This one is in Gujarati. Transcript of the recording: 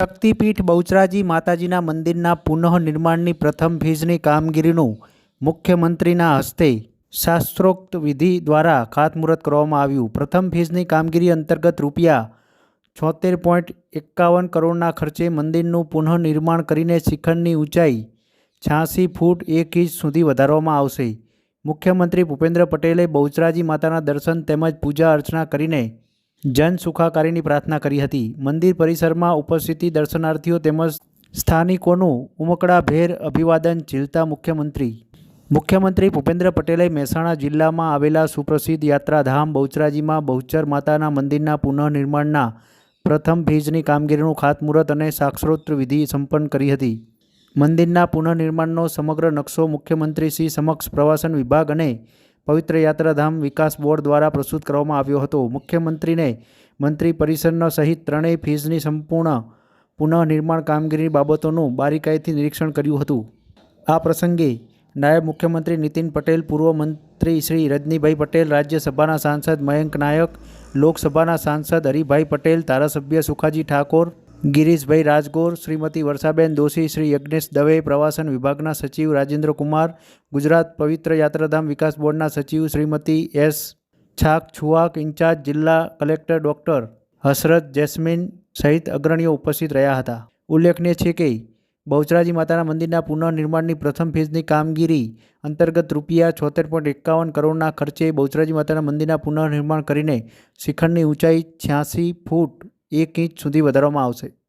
શક્તિપીઠ બહુચરાજી માતાજીના મંદિરના પુનઃનિર્માણની પ્રથમ ફેઝની કામગીરીનું મુખ્યમંત્રીના હસ્તે શાસ્ત્રોક્ત વિધિ દ્વારા ખાતમુહૂર્ત કરવામાં આવ્યું. પ્રથમ ફેઝની કામગીરી અંતર્ગત રૂપિયા છોતેર પોઈન્ટ એકાવન કરોડના ખર્ચે મંદિરનું પુનઃનિર્માણ કરીને શિખરની ઊંચાઈ છ્યાસી ફૂટ એક ઇંચ સુધી વધારવામાં આવશે. મુખ્યમંત્રી ભૂપેન્દ્ર પટેલે બહુચરાજી માતાના દર્શન તેમજ પૂજા અર્ચના કરીને જન સુખાકારીની પ્રાર્થના કરી હતી. મંદિર પરિસરમાં ઉપસ્થિતિ દર્શનાર્થીઓ તેમજ સ્થાનિકોનું ઉમકડાભેર અભિવાદન ઝીલતા મુખ્યમંત્રી. મુખ્યમંત્રી ભૂપેન્દ્ર પટેલે મહેસાણા જિલ્લામાં આવેલા સુપ્રસિદ્ધ યાત્રાધામ બહુચરાજીમાં બહુચર માતાના મંદિરના પુનઃનિર્માણના પ્રથમ ભીજની કામગીરીનું ખાતમુહૂર્ત અને સાક્ષરોત્ર વિધિ સંપન્ન કરી હતી. મંદિરના પુનઃનિર્માણનો સમગ્ર નકશો મુખ્યમંત્રી શ્રી સમક્ષ પ્રવાસન વિભાગ અને પવિત્ર યાત્રાધામ વિકાસ બોર્ડ દ્વારા પ્રસ્તુત કરવામાં આવ્યો હતો. મુખ્યમંત્રીને મંત્રી પરિષદનો સહિત ત્રણેય ફીઝની સંપૂર્ણ પુનઃનિર્માણ કામગીરીની બાબતોનું બારીકાઈથી નિરીક્ષણ કર્યું હતું. આ પ્રસંગે નાયબ મુખ્યમંત્રી નીતિન પટેલ, પૂર્વ મંત્રી શ્રી રજનીભાઈ પટેલ, રાજ્યસભાના સાંસદ મયંક નાયક, લોકસભાના સાંસદ હરિભાઈ પટેલ, ધારાસભ્ય સુખાજી ઠાકોર ગિરીશભાઈ રાજગોર, શ્રીમતી વર્ષાબેન દોશી, શ્રી યજ્ઞેશ દવે, પ્રવાસન વિભાગના સચિવ રાજેન્દ્ર કુમાર, ગુજરાત પવિત્ર યાત્રાધામ વિકાસ બોર્ડના સચિવ Shrimati S Chhakchhuak, in charge જિલ્લા કલેક્ટર ડૉક્ટર હસરત જેસ્મીન સહિત અગ્રણીઓ ઉપસ્થિત રહ્યા હતા. ઉલ્લેખનીય છે કે, બહુચરાજી માતાના મંદિરના પુનઃનિર્માણની પ્રથમ ફેઝની કામગીરી અંતર્ગત રૂપિયા છોતેર પોઈન્ટ એકાવન કરોડના ખર્ચે બહુચરાજી માતાના મંદિરના પુનઃનિર્માણ કરીને શિખરની ઊંચાઈ છ્યાસી ફૂટ એક ઇંચ સુધી વધારવામાં આવશે.